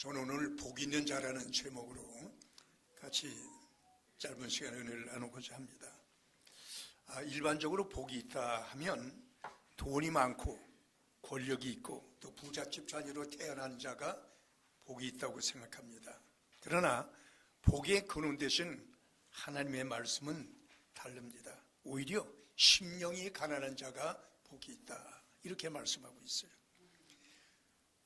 저는 오늘 복 있는 자라는 제목으로 같이 짧은 시간 은혜를 나누고자 합니다. 아, 일반적으로 복이 있다 하면 돈이 많고 권력이 있고 또 부잣집 자녀로 태어난 자가 복이 있다고 생각합니다. 그러나 복의 근원 대신 하나님의 말씀은 다릅니다. 오히려 심령이 가난한 자가 복이 있다. 이렇게 말씀하고 있어요.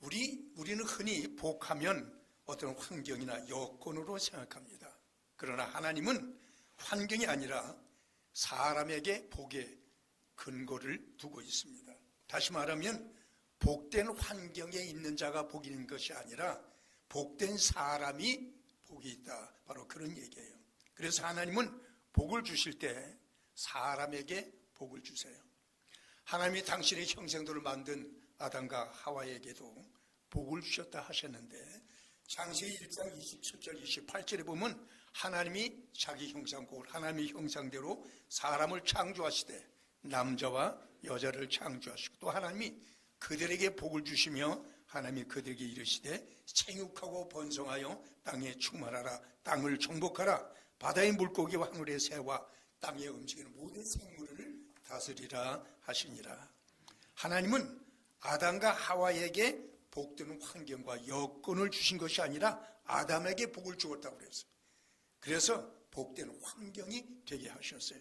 우리 우리는 흔히 복하면 어떤 환경이나 여건으로 생각합니다. 그러나 하나님은 환경이 아니라 사람에게 복의 근거를 두고 있습니다. 다시 말하면 복된 환경에 있는 자가 복이 있는 것이 아니라 복된 사람이 복이 있다. 바로 그런 얘기예요. 그래서 하나님은 복을 주실 때 사람에게 복을 주세요. 하나님이 당신의 형생들을 만든 아담과 하와에게도 복을 주셨다 하셨는데 장세기 1장 27절 28절에 보면 하나님이 자기 형상고 하나님의 형상대로 사람을 창조하시되 남자와 여자를 창조하시고 또 하나님이 그들에게 복을 주시며 하나님이 그들에게 이르시되 생육하고 번성하여 땅에 충만하라 땅을 정복하라. 바다의 물고기와 하늘의 새와 땅에 움직이는 모든 생물을 다스리라 하시니라. 하나님은 아담과 하와에게 복되는 환경과 여건을 주신 것이 아니라 아담에게 복을 주었다고 그랬어요. 그래서 복되는 환경이 되게 하셨어요.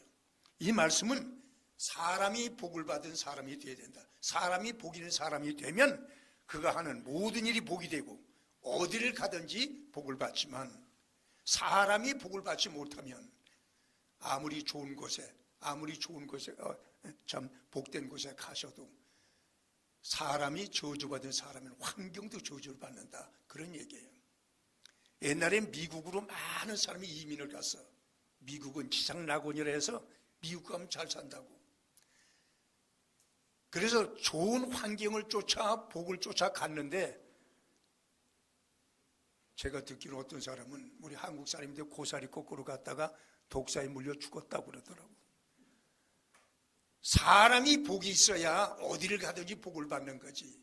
이 말씀은 사람이 복을 받은 사람이 되어야 된다. 사람이 복 있는 사람이 되면 그가 하는 모든 일이 복이 되고 어디를 가든지 복을 받지만 사람이 복을 받지 못하면 아무리 좋은 곳에 아무리 좋은 곳에 어, 참 복된 곳에 가셔도 사람이 저주받은 사람은 환경도 저주를 받는다. 그런 얘기예요. 옛날에 미국으로 많은 사람이 이민을 갔어. 미국은 지상 낙원이라 해서 미국 가면 잘 산다고. 그래서 좋은 환경을 쫓아 복을 쫓아 갔는데 제가 듣기로 어떤 사람은 우리 한국 사람인데 고사리 거꾸로 갔다가 독사에 물려 죽었다고 그러더라고. 사람이 복이 있어야 어디를 가든지 복을 받는 거지.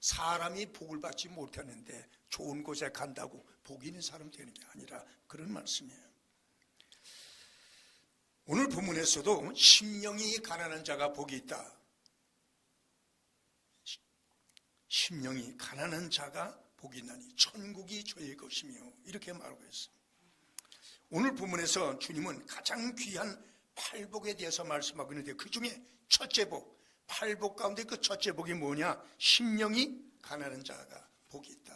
사람이 복을 받지 못하는데 좋은 곳에 간다고 복 있는 사람 되는 게 아니라 그런 말씀이에요. 오늘 본문에서도 심령이 가난한 자가 복이 있다. 심령이 가난한 자가 복이 있나니 천국이 저의 것이며 이렇게 말하고 있어요. 오늘 본문에서 주님은 가장 귀한 팔복에 대해서 말씀하고 있는데 그 중에 첫째 복, 팔복 가운데 그 첫째 복이 뭐냐? 심령이 가난한 자가 복이 있다.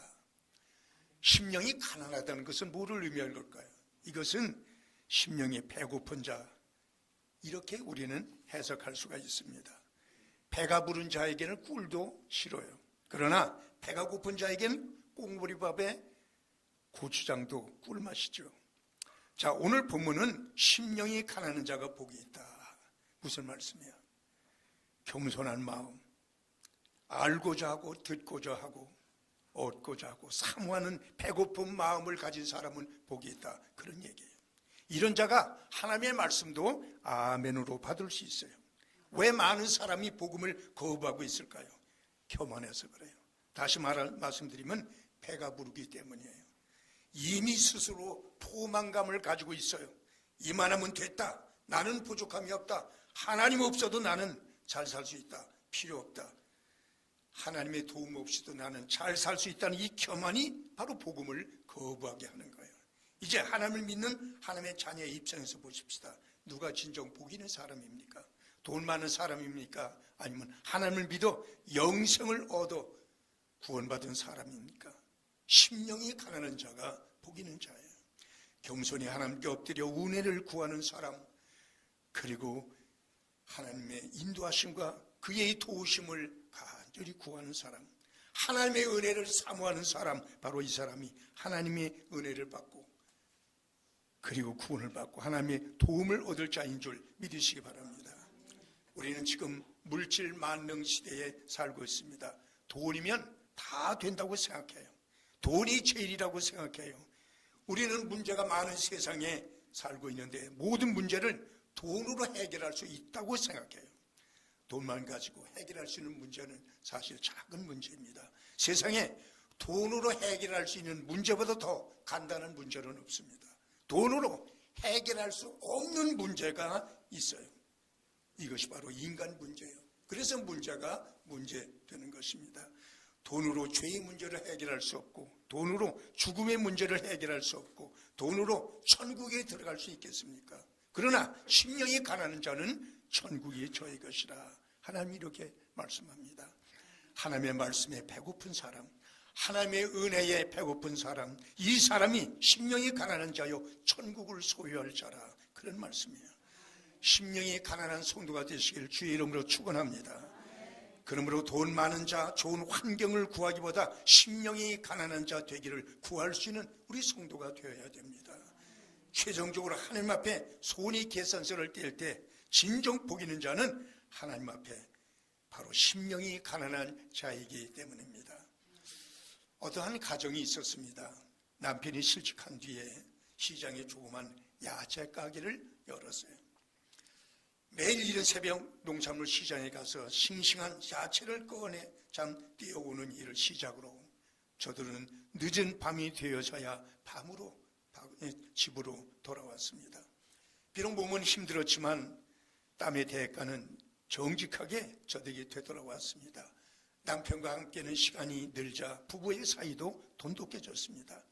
심령이 가난하다는 것은 뭐를 의미하는 걸까요? 이것은 심령이 배고픈 자, 이렇게 우리는 해석할 수가 있습니다. 배가 부른 자에게는 꿀도 싫어요. 그러나 배가 고픈 자에게는 꽁보리밥에 고추장도 꿀맛이죠. 자, 오늘 본문은 심령이 가난한 자가 복이 있다. 무슨 말씀이야? 겸손한 마음, 알고자 하고 듣고자 하고 얻고자 하고 사모하는 배고픈 마음을 가진 사람은 복이 있다. 그런 얘기예요. 이런 자가 하나님의 말씀도 아멘으로 받을 수 있어요. 왜 많은 사람이 복음을 거부하고 있을까요? 교만해서 그래요. 다시 말 말씀드리면 배가 부르기 때문이에요. 이미 스스로 포만감을 가지고 있어요. 이만하면 됐다. 나는 부족함이 없다. 하나님 없어도 나는 잘 살 수 있다. 필요 없다. 하나님의 도움 없이도 나는 잘 살 수 있다는 이 교만이 바로 복음을 거부하게 하는 거예요. 이제 하나님을 믿는 하나님의 자녀의 입장에서 보십시다. 누가 진정 복 있는 사람입니까? 돈 많은 사람입니까? 아니면 하나님을 믿어 영생을 얻어 구원받은 사람입니까? 심령이 가난한 자가 복 있는 자예요. 겸손히 하나님께 엎드려 은혜를 구하는 사람, 그리고 하나님의 인도하심과 그의 도우심을 간절히 구하는 사람, 하나님의 은혜를 사모하는 사람, 바로 이 사람이 하나님의 은혜를 받고 그리고 구원을 받고 하나님의 도움을 얻을 자인 줄 믿으시기 바랍니다. 우리는 지금 물질 만능 시대에 살고 있습니다. 돈이면 다 된다고 생각해요. 돈이 제일이라고 생각해요. 우리는 문제가 많은 세상에 살고 있는데 모든 문제를 돈으로 해결할 수 있다고 생각해요. 돈만 가지고 해결할 수 있는 문제는 사실 작은 문제입니다. 세상에 돈으로 해결할 수 있는 문제보다 더 간단한 문제는 없습니다. 돈으로 해결할 수 없는 문제가 있어요. 이것이 바로 인간 문제예요. 그래서 문제가 문제되는 것입니다. 돈으로 죄의 문제를 해결할 수 없고, 돈으로 죽음의 문제를 해결할 수 없고, 돈으로 천국에 들어갈 수 있겠습니까? 그러나 심령이 가난한 자는 천국이 저의 것이라 하나님이 이렇게 말씀합니다. 하나님의 말씀에 배고픈 사람, 하나님의 은혜에 배고픈 사람, 이 사람이 심령이 가난한 자요 천국을 소유할 자라 그런 말씀이에요. 심령이 가난한 성도가 되시길 주의 이름으로 축원합니다. 그러므로 돈 많은 자, 좋은 환경을 구하기보다 심령이 가난한 자 되기를 구할 수 있는 우리 성도가 되어야 됩니다. 최종적으로 하나님 앞에 손이 계산서를 뗄 때 진정 복 있는 자는 하나님 앞에 바로 심령이 가난한 자이기 때문입니다. 어떠한 가정이 있었습니다. 남편이 실직한 뒤에 시장에 조그만 야채 가게를 열었어요. 매일 이른 새벽 농산물 시장에 가서 싱싱한 야채를 꺼내 잠 뛰어오는 일을 시작으로 저들은 늦은 밤이 되어서야 밤으로 집으로 돌아왔습니다. 비록 몸은 힘들었지만 땀의 대가는 정직하게 저들에게 되돌아왔습니다. 남편과 함께는 시간이 늘자 부부의 사이도 돈독해졌습니다.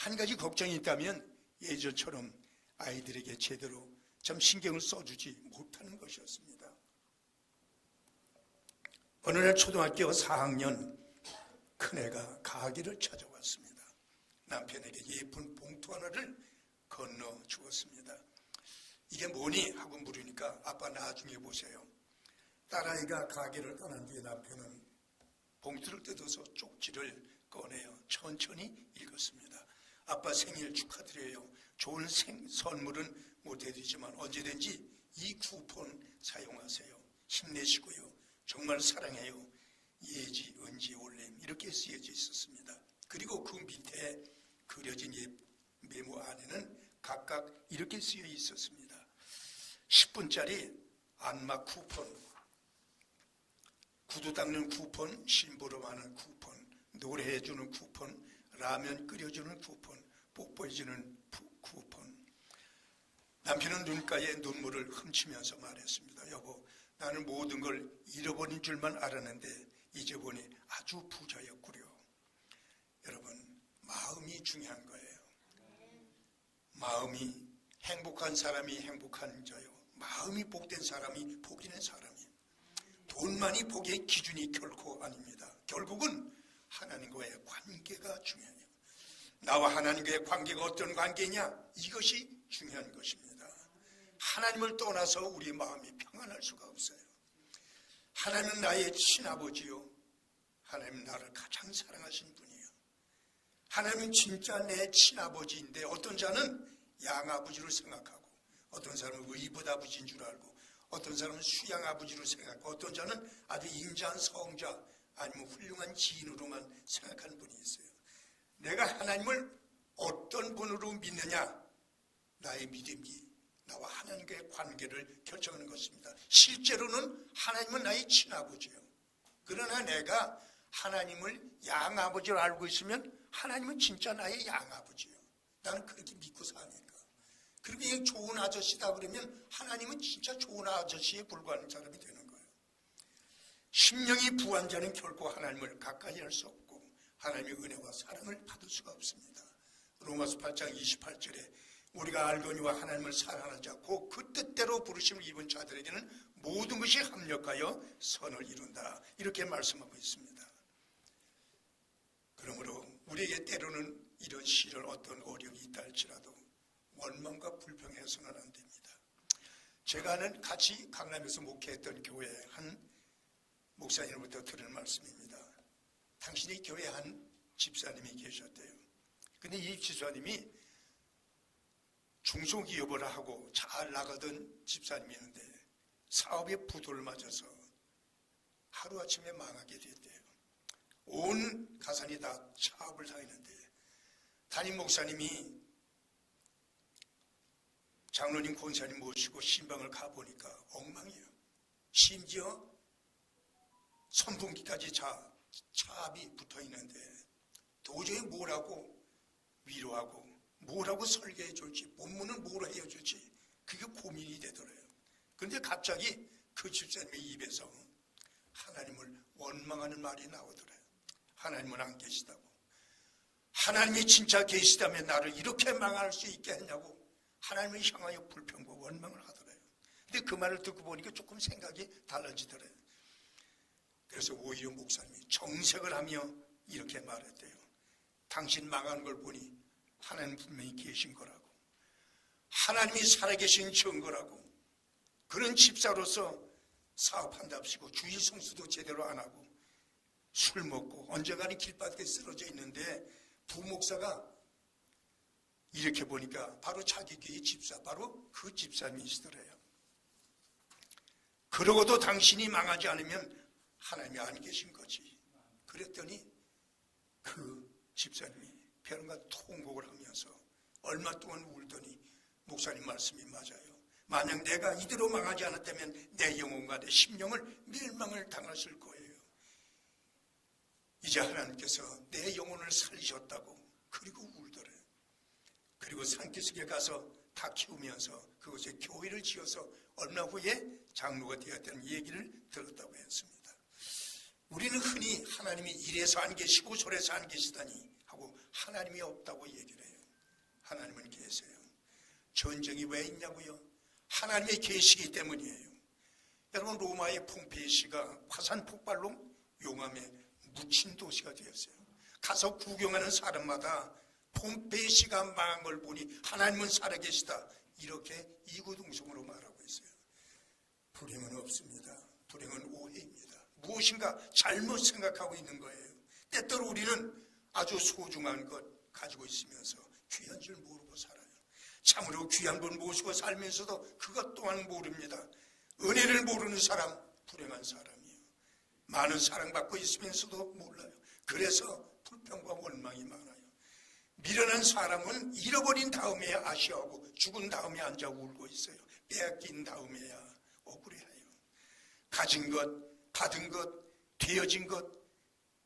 한 가지 걱정이 있다면 예전처럼 아이들에게 제대로 참 신경을 써주지 못하는 것이었습니다. 어느 날 초등학교 4학년 큰애가 가게를 찾아왔습니다. 남편에게 예쁜 봉투 하나를 건너 주었습니다. 이게 뭐니? 하고 물으니까 아빠 나중에 보세요. 딸아이가 가게를 떠난 뒤에 남편은 봉투를 뜯어서 쪽지를 꺼내어 천천히 읽었습니다. 아빠 생일 축하드려요. 좋은 생, 선물은 못 해드리지만 언제든지 이 쿠폰 사용하세요. 힘내시고요. 정말 사랑해요. 예지, 은지, 올렘 이렇게 쓰여져 있었습니다. 그리고 그 밑에 그려진 이 메모 안에는 각각 이렇게 쓰여 있었습니다. 10분짜리 안마 쿠폰, 구두 닦는 쿠폰, 심부름 하는 쿠폰, 노래해주는 쿠폰, 라면 끓여주는 쿠폰, 뽀뽀해주는. 남편은 눈가에 눈물을 훔치면서 말했습니다. 여보, 나는 모든 걸 잃어버린 줄만 알았는데 이제 보니 아주 부자였구려. 여러분, 마음이 중요한 거예요. 마음이 행복한 사람이 행복한 자요. 마음이 복된 사람이 복 있는 사람이에요. 돈만이 복의 기준이 결코 아닙니다. 결국은 하나님과의 관계가 중요해요. 나와 하나님과의 관계가 어떤 관계냐? 이것이 중요한 것입니다. 하나님을 떠나서 우리 마음이 평안할 수가 없어요. 하나님은 나의 친아버지요. 하나님은 나를 가장 사랑하신 분이에요. 하나님은 진짜 내 친아버지인데 어떤 자는 양아버지로 생각하고 어떤 사람은 의붓아버지인 줄 알고 어떤 사람은 수양아버지로 생각하고 어떤 자는 아주 인자한 성자 아니면 훌륭한 지인으로만 생각하는 분이 있어요. 내가 하나님을 어떤 분으로 믿느냐 나의 믿음이 나와 하나님과의 관계를 결정하는 것입니다. 실제로는 하나님은 나의 친아버지요. 그러나 내가 하나님을 양아버지로 알고 있으면 하나님은 진짜 나의 양아버지요. 나는 그렇게 믿고 사니까. 그렇게 좋은 아저씨다 그러면 하나님은 진짜 좋은 아저씨에 불과한 사람이 되는 거예요. 심령이 부한 자는 결코 하나님을 가까이 할 수 없고 하나님의 은혜와 사랑을 받을 수가 없습니다. 로마서 8장 28절에 우리가 알거니와 하나님을 사랑하는 자, 곧 그 뜻대로 부르심을 입은 자들에게는 모든 것이 합력하여 선을 이룬다. 이렇게 말씀하고 있습니다. 그러므로 우리에게 때로는 이런 시를 어떤 어려움이 있다 할지라도 원망과 불평해서는 안 됩니다. 제가 아는 같이 강남에서 목회했던 교회 한 목사님으로부터 들은 말씀입니다. 당신이 교회 한 집사님이 계셨대요. 근데 이 집사님이 중소기업을 하고 잘 나가던 집사님이었는데 사업에 부도를 맞아서 하루아침에 망하게 됐대요. 온 가산이 다 차업을 당했는데 담임 목사님이 장로님 권사님 모시고 신방을 가보니까 엉망이에요. 심지어 선풍기까지 차, 차압이 붙어 있는데 도저히 뭐라고 위로하고 뭐라고 설계해 줄지 본문은 뭐로 해야 줄지 그게 고민이 되더래요. 그런데 갑자기 그 집사님의 입에서 하나님을 원망하는 말이 나오더래요. 하나님은 안 계시다고. 하나님이 진짜 계시다면 나를 이렇게 망할 수 있게 했냐고 하나님을 향하여 불평과 원망을 하더래요. 근데 그 말을 듣고 보니까 조금 생각이 달라지더래요. 그래서 오히려 목사님이 정색을 하며 이렇게 말했대요. 당신 망하는 걸 보니 하나님 분명히 계신 거라고. 하나님이 살아계신 증거라고. 그런 집사로서 사업한답시고 주일 성수도 제대로 안 하고 술 먹고 언젠가는 길바닥에 쓰러져 있는데 부목사가 이렇게 보니까 바로 자기 교회 집사, 바로 그 집사님이시더래요. 그러고도 당신이 망하지 않으면 하나님이 안 계신 거지. 그랬더니 그 집사님이 벼랑과 통곡을 하면서 얼마 동안 울더니 목사님 말씀이 맞아요. 만약 내가 이대로 망하지 않았다면 내 영혼과 내 심령을 멸망을 당했을 거예요. 이제 하나님께서 내 영혼을 살리셨다고 그리고 울더래요. 그리고 산기슭에 가서 다 키우면서 그곳에 교회를 지어서 얼마 후에 장로가 되었다는 얘기를 들었다고 했습니다. 우리는 흔히 하나님이 이래서 안 계시고 저래서 안 계시다니 하나님이 없다고 얘기를 해요. 하나님은 계세요. 전쟁이 왜 있냐고요? 하나님이 계시기 때문이에요. 여러분 로마의 폼페이시가 화산 폭발로 용암에 묻힌 도시가 되었어요. 가서 구경하는 사람마다 폼페이시가 망한 걸 보니 하나님은 살아계시다. 이렇게 이구동성으로 말하고 있어요. 불행은 없습니다. 불행은 오해입니다. 무엇인가 잘못 생각하고 있는 거예요. 때때로 우리는 아주 소중한 것 가지고 있으면서 귀한 줄 모르고 살아요. 참으로 귀한 분 모시고 살면서도 그것 또한 모릅니다. 은혜를 모르는 사람, 불행한 사람이에요. 많은 사랑받고 있으면서도 몰라요. 그래서 불평과 원망이 많아요. 미련한 사람은 잃어버린 다음에 아쉬워하고 죽은 다음에 앉아 울고 있어요. 빼앗긴 다음에야 억울해해요. 가진 것, 받은 것, 되어진 것,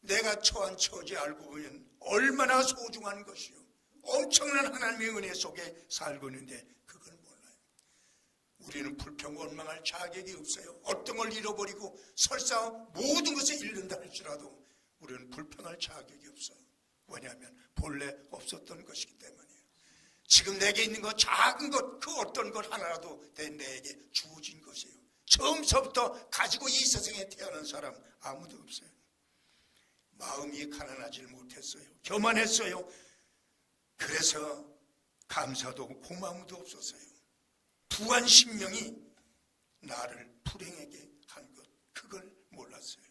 내가 처한 처지 알고 보면 얼마나 소중한 것이요. 엄청난 하나님의 은혜 속에 살고 있는데 그걸 몰라요. 우리는 불평 원망할 자격이 없어요. 어떤 걸 잃어버리고 설사 모든 것을 잃는다 할지라도 우리는 불평할 자격이 없어요. 왜냐하면 본래 없었던 것이기 때문이에요. 지금 내게 있는 것 작은 것 그 어떤 것 하나라도 내 내게 주어진 것이에요. 처음서부터 가지고 이 세상에 태어난 사람 아무도 없어요. 마음이 가난하지 못했어요. 교만했어요. 그래서 감사도 고마움도 없었어요. 부한 심령이 나를 불행하게 한 것, 그걸 몰랐어요.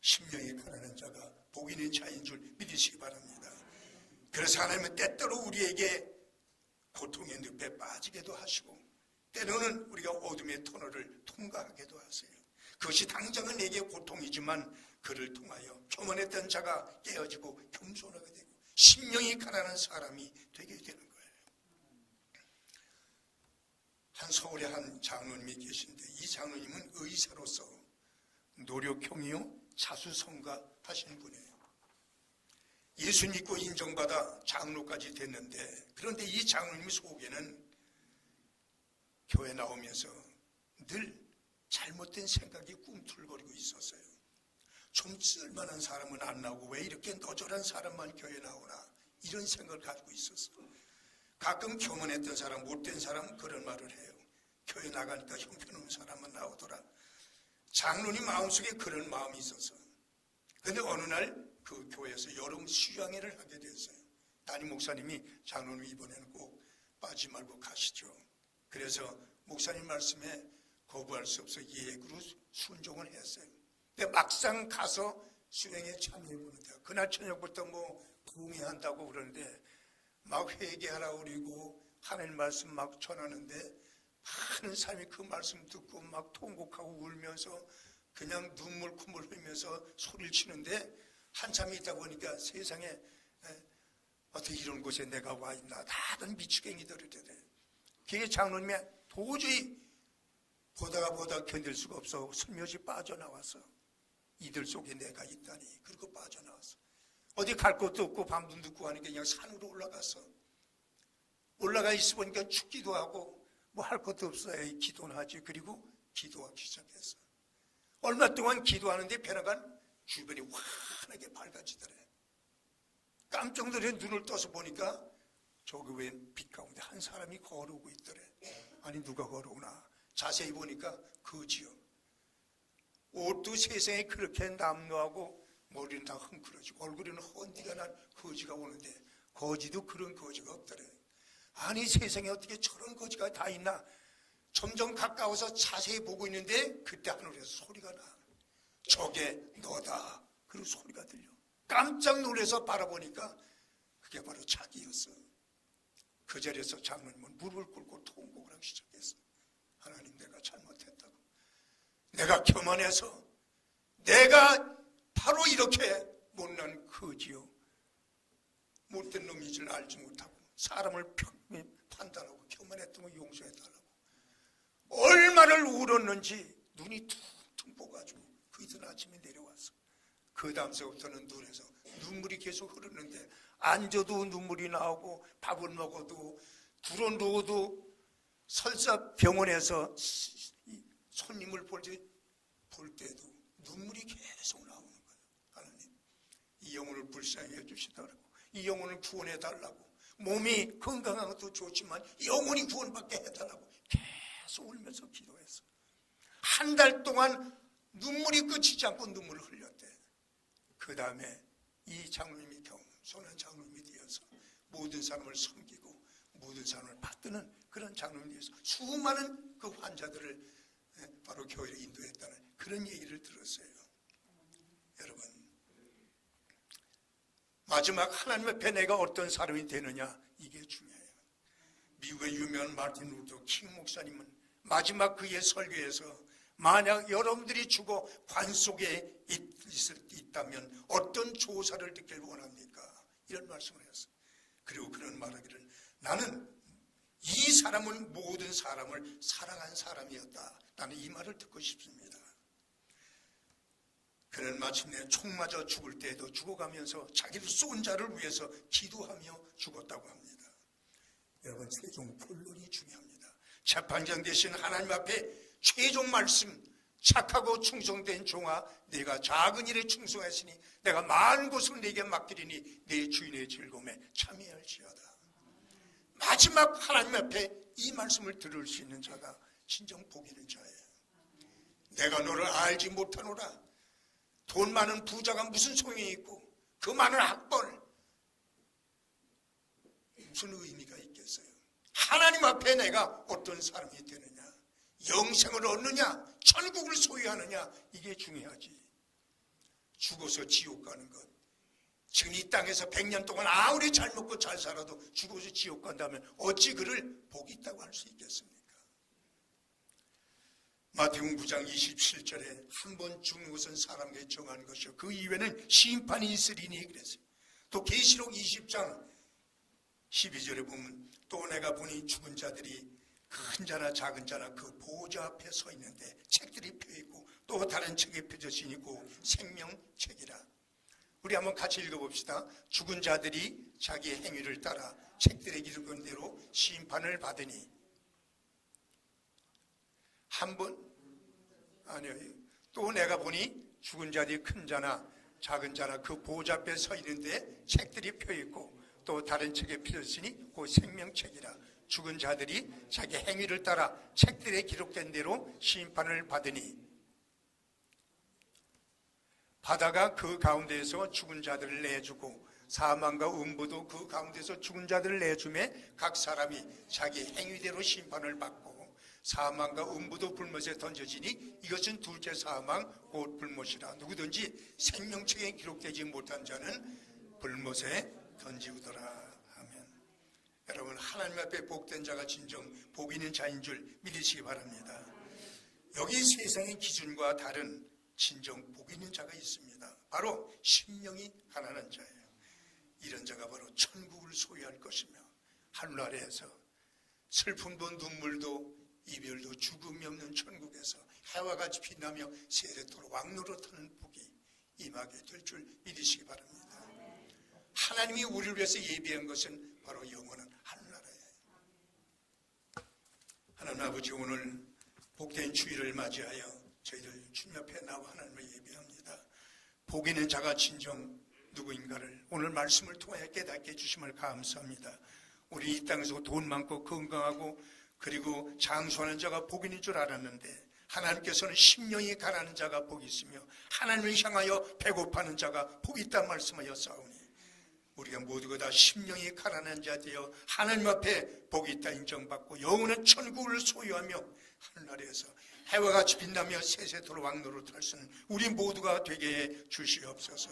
심령이 가난한 자가 복 있는 자인 줄 믿으시기 바랍니다. 그래서 하나님은 때때로 우리에게 고통의 늪에 빠지게도 하시고 때로는 우리가 어둠의 터널을 통과하게도 하세요. 그것이 당장은 내게 고통이지만 그를 통하여 교만했던 자가 깨어지고 겸손하게 되고 심령이 가난한 사람이 되게 되는 거예요. 한 서울에 한 장로님이 계신데 이 장로님은 의사로서 노력형이요 자수성가 하시는 분이에요. 예수 믿고 인정받아 장로까지 됐는데 그런데 이 장로님 속에는 교회 나오면서 늘 잘못된 생각이 꿈틀거리고 있었어요. 좀 쓸만한 사람은 안 나오고 왜 이렇게 너절한 사람만 교회 나오나 이런 생각을 가지고 있었어요. 가끔 교만했던 사람, 못된 사람 그런 말을 해요. 교회 나가니까 형편없는 사람만 나오더라. 장로님 마음속에 그런 마음이 있어서. 근데 어느 날 그 교회에서 여름 수양회를 하게 됐어요. 담임 목사님이 장로님 이번에는 꼭 빠지 말고 가시죠. 그래서 목사님 말씀에 거부할 수 없어 예그로 순종을 했어요. 근데 막상 가서 수행에 참여해 보는데 그날 저녁부터 뭐 부흥회한다고 그러는데 막 회개하라 그러고 하나님 말씀 막 전하는데 많은 사람이 그 말씀 듣고 막 통곡하고 울면서 그냥 눈물 콧물 흘리면서 소리를 치는데 한참 있다 보니까 세상에 에, 어떻게 이런 곳에 내가 와 있나 다들 미치갱이들이 되네. 그게 장로님이 도저히 보다가 보다 견딜 수가 없어 슬며시 빠져나왔어. 이들 속에 내가 있다니 그리고 빠져나왔어. 어디 갈 곳도 없고 밤도 늦고 하니까 그냥 산으로 올라갔어. 올라가 있어 보니까 춥기도 하고 뭐 할 것도 없어요. 기도는 하지. 그리고 기도하기 시작했어. 얼마 동안 기도하는데 변화가 주변이 환하게 밝아지더래. 깜짝 놀래 눈을 떠서 보니까 저기 웬빛 가운데 한 사람이 걸어오고 있더래. 아니 누가 걸어오나 자세히 보니까 거지요. 옷도 세상에 그렇게 남루하고 머리는 다 흥그러지고 얼굴에는 헌티가 난 거지가 오는데 거지도 그런 거지가 없더래. 아니 세상에 어떻게 저런 거지가 다 있나? 점점 가까워서 자세히 보고 있는데 그때 하늘에서 소리가 나. 저게 너다. 그리고 소리가 들려. 깜짝 놀라서 바라보니까 그게 바로 자기였어. 그 자리에서 장로님은 무릎을 꿇고 통곡을 하기 시작했어. 하나님 내가 잘못했다고. 내가 교만해서 내가 바로 이렇게 못난 거지요. 못된 놈인 줄 알지 못하고 사람을 평 판단하고 교만했던 거 용서해달라고. 얼마를 울었는지 눈이 퉁퉁 뽑아가지고 그 이튿 아침에 내려왔어. 그 다음서부터는 눈에서 눈물이 계속 흐르는데 앉아도 눈물이 나오고 밥을 먹어도 불어 누워도 설사 병원에서 이 손님을 볼, 때, 볼 때도 눈물이 계속 나오는 거예요. 하나님, 이 영혼을 불쌍히 해주시더라고. 이 영혼을 구원해 달라고. 몸이 건강한 것도 좋지만 영혼이 구원받게 해달라고 계속 울면서 기도했어. 한 달 동안 눈물이 끝이지 않고 눈물을 흘렸대. 그 다음에 이 장로님이 겸손한 장로님이 되어서 모든 사람을 섬기고 모든 사람을 받드는 그런 장로님이 되어서 수많은 그 환자들을 예, 바로 교회로 인도했다는 그런 얘기를 들었어요. 여러분 마지막 하나님 앞에 내가 어떤 사람이 되느냐 이게 중요해요. 미국의 유명한 마틴 루터 킹 목사님은 마지막 그의 설교에서 만약 여러분들이 죽어 관 속에 있, 있다면 어떤 조사를 듣길 원합니까? 이런 말씀을 했어요. 그리고 그런 말하기를 나는 이 사람은 모든 사람을 사랑한 사람이었다. 나는 이 말을 듣고 싶습니다. 그는 마침내 총 맞아 죽을 때에도 죽어가면서 자기를 쏜 자를 위해서 기도하며 죽었다고 합니다. 여러분 최종 본론이 중요합니다. 재판장 대신 하나님 앞에 최종 말씀 착하고 충성된 종아 내가 작은 일에 충성했으니 내가 많은 것을 내게 맡기리니 내 주인의 즐거움에 참여할지어다. 마지막 하나님 앞에 이 말씀을 들을 수 있는 자가 진정 복 있는 자예요. 내가 너를 알지 못하노라. 돈 많은 부자가 무슨 소용이 있고 그 많은 학벌 무슨 의미가 있겠어요? 하나님 앞에 내가 어떤 사람이 되느냐? 영생을 얻느냐? 천국을 소유하느냐? 이게 중요하지. 죽어서 지옥 가는 것. 지금 이 땅에서 100년 동안 아무리 잘 먹고 잘 살아도 죽어서 지옥 간다면 어찌 그를 복 있다고 할 수 있겠습니까? 마태복음 9장 27절에 한 번 죽는 것은 사람에게 정한 것이요 그 이외에는 심판이 있으리니 그랬어요. 또 계시록 20장 12절에 보면 또 내가 보니 죽은 자들이 큰 자나 작은 자나 그 보좌 앞에 서 있는데 책들이 펴 있고 또 다른 책에 펴져진 있고 생명책이라. 우리 한번 같이 읽어봅시다. 죽은 자들이 자기 행위를 따라 책들에 기록한 대로 심판을 받으니 한 번 아니요. 또 내가 보니 죽은 자들이 큰 자나 작은 자나 그 보좌 앞에 서 있는데 책들이 펴 있고 또 다른 책에 펴졌으니 그 생명책이라 죽은 자들이 자기 행위를 따라 책들에 기록된 대로 심판을 받으니 바다가 그 가운데에서 죽은 자들을 내주고 사망과 음부도 그 가운데서 죽은 자들을 내주매 각 사람이 자기 행위대로 심판을 받고 사망과 음부도 불못에 던져지니 이것은 둘째 사망 곧 불못이라. 누구든지 생명책에 기록되지 못한 자는 불못에 던지우더라. 하면 여러분 하나님 앞에 복된 자가 진정 복 있는 자인 줄 믿으시기 바랍니다. 여기 세상의 기준과 다른 진정 복 있는 자가 있습니다 바로 심령이 가난한 자예요 이런 자가 바로 천국을 소유할 것이며 하늘 아래에서 슬픔도 눈물도 이별도 죽음이 없는 천국에서 해와 같이 빛나며 세례토록 왕노릇하는 복이 임하게 될 줄 믿으시기 바랍니다. 하나님이 우리를 위해서 예비한 것은 바로 영원한 하늘나라예요. 하나님 아버지 오늘 복된 주일을 맞이하여 저희들 주님 앞에 나와 하나님을 예배합니다. 복 있는 자가 진정 누구인가를 오늘 말씀을 통해 깨닫게 해주심을 감사합니다. 우리 이 땅에서 돈 많고 건강하고 그리고 장수하는 자가 복 있는 줄 알았는데 하나님께서는 심령이 가라는 자가 복이 있으며 하나님을 향하여 배고파하는 자가 복이 있다는 말씀하여 싸우니 우리가 모두가 다 심령이 가라는 자 되어 하나님 앞에 복이 있다 인정받고 영원한 천국을 소유하며 하늘나라에서 해와 같이 빛나며 세세토록 왕노릇 할 수 있는 우리 모두가 되게 해 주시옵소서.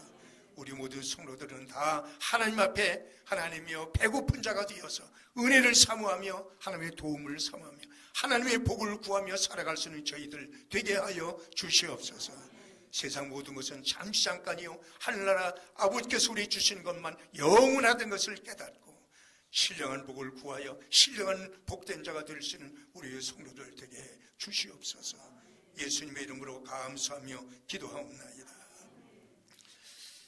우리 모든 성도들은 다 하나님 앞에 하나님이여 배고픈 자가 되어서 은혜를 사모하며 하나님의 도움을 사모하며 하나님의 복을 구하며 살아갈 수 있는 저희들 되게 하여 주시옵소서 세상 모든 것은 잠시 잠깐이요. 하늘나라 아버지께서 우리 주신 것만 영원하던 것을 깨닫고 신령한 복을 구하여 신령한 복된 자가 될 수 있는 우리의 성도들 되게 해 주시옵소서. 예수님의 이름으로 감사하며 기도하옵나이다